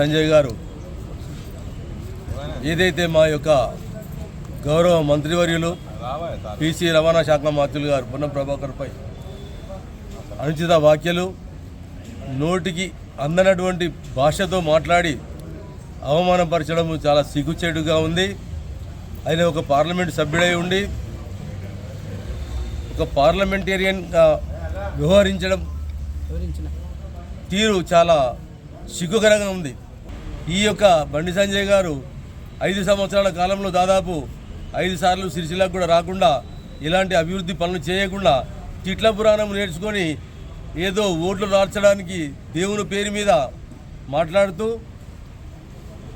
సంజయ్ గారు. ఏదైతే మా యొక్క గౌరవ మంత్రివర్యులు పిసి రవాణా శాఖ మంత్రులు గారు పొన్నం ప్రభాకర్పై అనుచిత వ్యాఖ్యలు నోటికి అందనటువంటి భాషతో మాట్లాడి అవమానపరచడం చాలా సిగ్గుచేటుగా ఉంది. ఆయన ఒక పార్లమెంట్ సభ్యుడై ఉండి ఒక పార్లమెంటేరియన్గా వ్యవహరించడం తీరు చాలా సిగ్గుకరంగా ఉంది. ఈ యొక్క బండి సంజయ్ గారు ఐదు సంవత్సరాల కాలంలో దాదాపు ఐదు సార్లు సిరిసిల్లకు కూడా రాకుండా ఇలాంటి అభివృద్ధి పనులు చేయకుండా చిట్ల పురాణం నేర్చుకొని ఏదో ఓట్లు రార్చడానికి దేవుని పేరు మీద మాట్లాడుతూ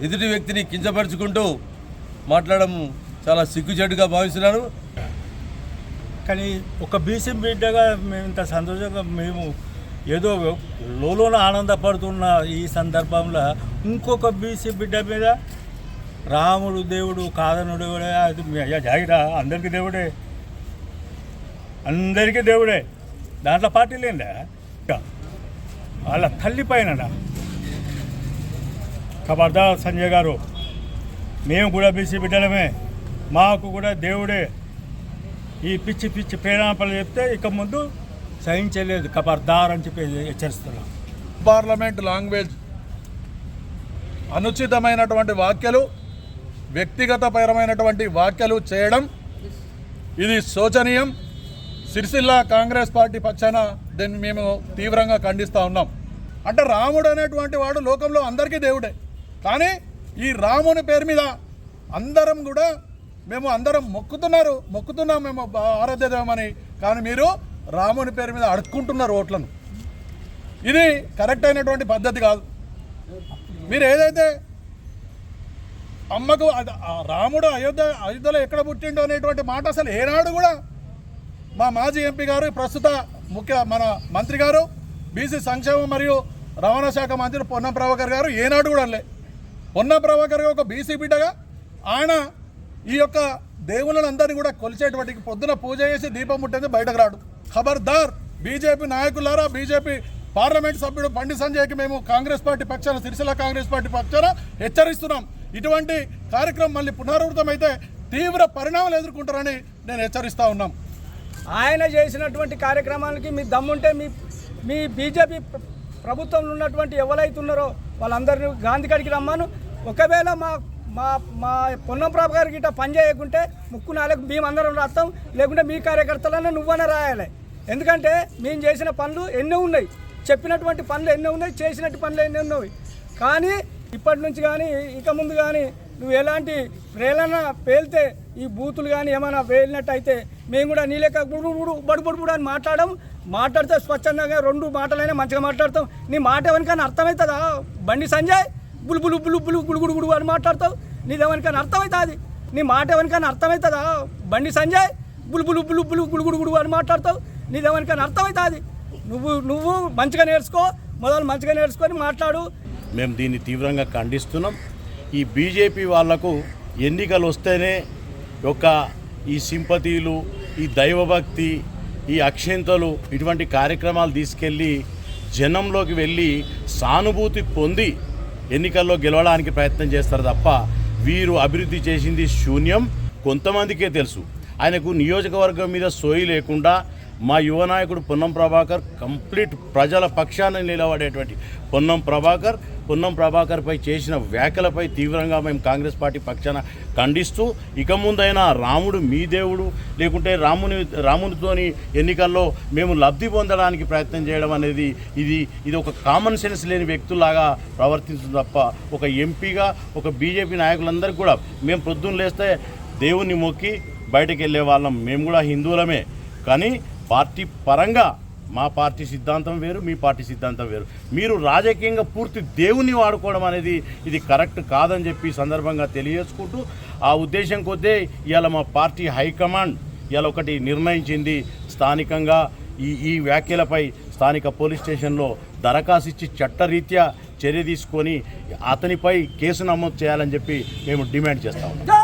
ఎదుటి వ్యక్తిని కించపరుచుకుంటూ మాట్లాడడం చాలా సిగ్గుచేటుగా భావిస్తున్నాను. కానీ ఒక బీసీ బిడ్డగా మేము ఇంత సంతోషంగా మేము ఏదో లోలోన ఆనందపడుతున్న ఈ సందర్భంలో ఇంకొక బీసీ బిడ్డ మీద రాముడు దేవుడు కాదనుడు అది అయ్యా జాగిరా అందరికీ దేవుడే. అందరికీ దేవుడే. దాంట్లో పార్టీ లేదా వాళ్ళ తల్లి పైన ఖబర్దార్ సంజయ్ గారు మేము కూడా బీసీ బిడ్డలమే. మాకు కూడా దేవుడే. ఈ పిచ్చి పిచ్చి ప్రేరణపలు చెప్తే ఇక ముందు సహించలేదు కబర్దార్ అని చెప్పి హెచ్చరిస్తున్నాం పార్లమెంట్ లాంగ్వేజ్ అనుచితమైనటువంటి వ్యాఖ్యలు వ్యక్తిగతపరమైనటువంటి వ్యాఖ్యలు చేయడం ఇది శోచనీయం. సిరిసిల్ల కాంగ్రెస్ పార్టీ పక్షాన దీన్ని మేము తీవ్రంగా ఖండిస్తూ ఉన్నాం. అంటే రాముడు అనేటువంటి వాడు లోకంలో అందరికీ దేవుడే. కానీ ఈ రాముని పేరు మీద అందరం కూడా మేము అందరం మొక్కుతున్నారు మొక్కుతున్నాం మేము ఆరాధ్యదేవమని కానీ మీరు రాముని పేరు మీద అడుక్కుంటున్నారు ఓట్లను ఇది కరెక్ట్ అయినటువంటి పద్ధతి కాదు. మీరు ఏదైతే అమ్మకు రాముడు అయోధ్య అయోధ్యలో ఎక్కడ పుట్టిండో అనేటువంటి మాట అసలు ఏనాడు కూడా మా మాజీ ఎంపీ గారు ప్రస్తుత ముఖ్య మన మంత్రి గారు బీసీ సంక్షేమం మరియు రవాణా శాఖ మంత్రి పొన్నం ప్రభాకర్ గారు ఏనాడు కూడా లే పొన్నం ప్రభాకర్ గారు ఒక బీసీ బిడ్డగా ఆయన ఈ యొక్క దేవుళ్ళని అందరినీ కూడా కొలిచేటువంటి పొద్దున పూజ చేసి దీపం ముట్టేది బయటకు రాడు. ఖబర్దార్. బీజేపీ నాయకులారా బీజేపీ పార్లమెంట్ సభ్యుడు బండి సంజయ్కి మేము కాంగ్రెస్ పార్టీ పక్షాన సిరిసిల్ల కాంగ్రెస్ పార్టీ పక్షాన హెచ్చరిస్తున్నాం. ఇటువంటి కార్యక్రమం మళ్ళీ పునరావృతమైతే తీవ్ర పరిణామాలు ఎదుర్కొంటారని నేను హెచ్చరిస్తా ఉన్నాం. ఆయన చేసినటువంటి కార్యక్రమాలకి మీ దమ్ముంటే మీ మీ బీజేపీ ప్రభుత్వంలో ఉన్నటువంటి ఎవరైతే ఉన్నారో వాళ్ళందరినీ గాంధీ కాడికి రమ్మాను. ఒకవేళ మా మా మా పొన్నం ప్రభు గారికి ఇట్లా పని చేయకుంటే ముక్కు నాలుగు మేము అందరం రాస్తాం. లేకుంటే మీ కార్యకర్తలనే నువ్వనే రాయాలి. ఎందుకంటే మేము చేసిన పనులు ఎన్నో ఉన్నాయి. చెప్పినటువంటి పనులు ఎన్నో ఉన్నాయి చేసినట్టు పనులు ఎన్నో ఉన్నాయి. కానీ ఇప్పటి నుంచి కానీ ఇక ముందు కానీ నువ్వు ఎలాంటి ప్రేరణ పేలితే ఈ బూతులు కానీ ఏమైనా వేలినట్టయితే మేము కూడా నీ లెక్క బుడు బుడు బడు బుడు అని మాట్లాడడం మాట్లాడితే స్వచ్ఛందంగా రెండు మాటలైనా మంచిగా మాట్లాడతాం. నీ మాట ఎవరికైనా అర్థమవుతుందా? బండి సంజయ్? బులు బులు బులు బులు గుడు గుడు గుడు అని మాట్లాడతావు. నీదేమనికని ఎవరికైనా అర్థమవుతుంది నీ మాట ఎవరికైనా అర్థమవుతుందా బండి సంజయ్ బులు బులు బులు బులు గుడు గుడు గుడు అని మాట్లాడతావు. నీది ఎవరికైనా అర్థమవుతుంది నువ్వు నువ్వు మంచిగా నేర్చుకో మొదలు మంచిగా నేర్చుకొని మాట్లాడు. మేము దీన్ని తీవ్రంగా ఖండిస్తున్నాం. ఈ బీజేపీ వాళ్ళకు ఎన్నికలు వస్తేనే ఒక ఈ సింపతీలు ఈ దైవభక్తి ఈ అక్షంతలు ఇటువంటి కార్యక్రమాలు తీసుకెళ్ళి జనంలోకి వెళ్ళి సానుభూతి పొంది ఎన్నికల్లో గెలవడానికి ప్రయత్నం చేస్తారు తప్ప వీరు అభివృద్ధి చేసింది శూన్యం కొంతమందికే తెలుసు. ఆయనకు నియోజకవర్గం మీద సోయి లేకుండా మా యువ నాయకుడు పొన్నం ప్రభాకర్ కంప్లీట్ ప్రజల పక్షాన నిలబడేటువంటి పొన్నం ప్రభాకర్ పొన్నం ప్రభాకర్పై చేసిన వ్యాఖ్యలపై తీవ్రంగా మేము కాంగ్రెస్ పార్టీ పక్షాన ఖండిస్తూ ఇక ముందైనా రాముడు మీ దేవుడు లేకుంటే రాముని రామునితోని ఎన్నికల్లో మేము లబ్ధి పొందడానికి ప్రయత్నం చేయడం అనేది ఇది ఇది ఒక కామన్ సెన్స్ లేని వ్యక్తులాగా ప్రవర్తిస్తుంది తప్ప ఒక ఎంపీగా ఒక బీజేపీ నాయకులందరికీ కూడా మేము పొద్దున్న లేస్తే దేవుణ్ణి మొక్కి బయటకు వెళ్ళే వాళ్ళం. మేము కూడా హిందువులమే. కానీ పార్టీ పరంగా మా పార్టీ సిద్ధాంతం వేరు మీ పార్టీ సిద్ధాంతం వేరు. మీరు రాజకీయంగా పూర్తి దేవుని వాడుకోవడం అనేది ఇది కరెక్ట్ కాదని చెప్పి సందర్భంగా తెలియజేసుకుంటూ ఆ ఉద్దేశం కొద్దే ఇవాళ మా పార్టీ హైకమాండ్ ఇవాళ ఒకటి నిర్ణయించింది. స్థానికంగా ఈ ఈ వ్యాఖ్యలపై స్థానిక పోలీస్ స్టేషన్లో దరఖాస్తు ఇచ్చి చట్టరీత్యా చర్య తీసుకొని అతనిపై కేసు నమోదు చేయాలని చెప్పి మేము డిమాండ్ చేస్తా ఉన్నాం.